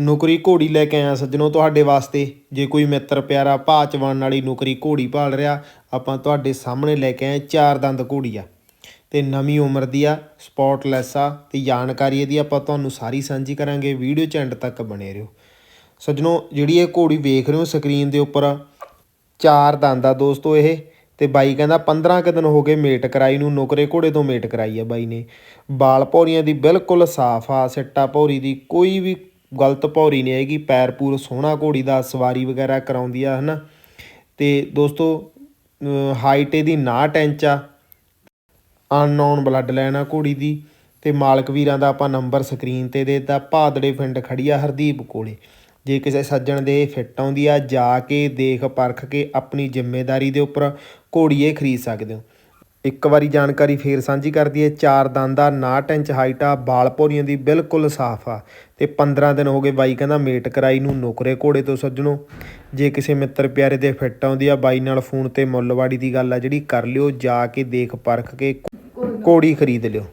ਨੁਕਰੀ ਘੋੜੀ ਲੈ ਕੇ ਆਇਆ ਸੱਜਣੋ ਤੁਹਾਡੇ ਵਾਸਤੇ। ਜੇ ਕੋਈ ਮਿੱਤਰ ਪਿਆਰਾ ਭਾਅ ਚਵਣ ਵਾਲੀ ਨੁਕਰੀ ਘੋੜੀ ਭਾਲ ਰਿਹਾ, ਆਪਾਂ ਤੁਹਾਡੇ ਸਾਹਮਣੇ ਲੈ ਕੇ ਆਏ ਚਾਰ ਦੰਦ ਘੋੜੀ ਆ ਤੇ ਨਵੀਂ ਉਮਰ ਦੀ ਆ ਸਪੌਟਲੈਸ ਆ, ਤੇ ਜਾਣਕਾਰੀ ਇਹਦੀ ਆਪਾਂ ਤੁਹਾਨੂੰ ਸਾਰੀ ਸਾਂਝੀ ਕਰਾਂਗੇ, ਵੀਡੀਓ ਚ ਐਂਡ ਤੱਕ ਬਣੇ ਰਹੋ। ਸੱਜਣੋ, ਜਿਹੜੀ ਇਹ ਘੋੜੀ ਵੇਖ ਰਹੇ ਹੋ ਸਕਰੀਨ ਦੇ ਉੱਪਰ, ਚਾਰ ਦੰਦ ਆ ਦੋਸਤੋ ਇਹ, ਤੇ ਬਾਈ ਕਹਿੰਦਾ 15 ਕੁ ਦਿਨ ਹੋ ਗਏ ਮੇਟ ਕਰਾਈ ਨੂੰ, ਨੁਕਰੇ ਘੋੜੇ ਤੋਂ ਮੇਟ ਕਰਾਈ ਆ ਬਾਈ ਨੇ। ਬਾਲ ਭੌਰੀਆਂ ਦੀ ਬਿਲਕੁਲ ਸਾਫ਼ ਆ, ਸਿੱਟਾ ਭੌਰੀ ਦੀ ਕੋਈ ਵੀ ਗਲਤ ਭੌਰੀ ਨਹੀਂ ਹੈਗੀ, ਪੈਰ ਪੂਰ ਸੋਹਣਾ ਘੋੜੀ ਦਾ ਸਵਾਰੀ ਵਗੈਰਾ ਕਰਾਉਂਦੀ ਆ, ਹਨਾ? ਤੇ ਦੋਸਤੋ ਹਾਈਟ ਇਹਦੀ 69 ਇੰਚ ਆ ਅਨਨੋਨ ਬਲੱਡ ਲਾਈਨ ਆ ਘੋੜੀ ਦੀ, ਤੇ ਮਾਲਕ ਵੀਰਾਂ ਦਾ ਆਪਾਂ ਨੰਬਰ ਸਕਰੀਨ ਤੇ ਦੇਤਾ, ਭਾਦੜੇ ਪਿੰਡ ਖੜੀ ਆ ਹਰਦੀਪ ਕੋਲੇ। ਜੇ ਕਿਸੇ ਸੱਜਣ ਦੇ ਫਿੱਟ ਆਉਂਦੀ ਆ, ਜਾ ਕੇ ਦੇਖ ਪਰਖ ਕੇ ਆਪਣੀ ਜ਼ਿੰਮੇਵਾਰੀ ਦੇ ਉੱਪਰ ਘੋੜੀ ਇਹ ਖਰੀਦ ਸਕਦੇ ਹੋ। ਇੱਕ ਵਾਰੀ ਜਾਣਕਾਰੀ ਫੇਰ ਸਾਂਝੀ ਕਰ ਦਈਏ ਚਾਰ ਦੰਦ ਆ 69 ਇੰਚ ਹਾਈਟ ਆ, ਬਾਲ ਭੌਰੀਆਂ ਦੀ ਬਿਲਕੁਲ ਸਾਫ਼ ਆ। ਤੇ 15 ਦਿਨ ਹੋ ਗਏ ਬਾਈ ਕਹਿੰਦਾ ਮੇਟ ਕਰਾਈ ਨੂੰ ਨੁਕਰੇ ਘੋੜੇ ਤੋਂ ਸੱਜਣੋ। ਜੇ ਕਿਸੇ ਮਿੱਤਰ ਪਿਆਰੇ ਦੇ ਫਿੱਟ ਆਉਂਦੀ ਆ, ਬਾਈ ਨਾਲ ਫੋਨ ਤੇ ਮੁੱਲਵਾੜੀ ਦੀ ਗੱਲ ਆ ਜਿਹੜੀ, ਕਰ ਲਿਓ, ਜਾ ਕੇ ਦੇਖ ਪਰਖ ਕੇ ਘੋੜੀ ਖਰੀਦ ਲਿਓ।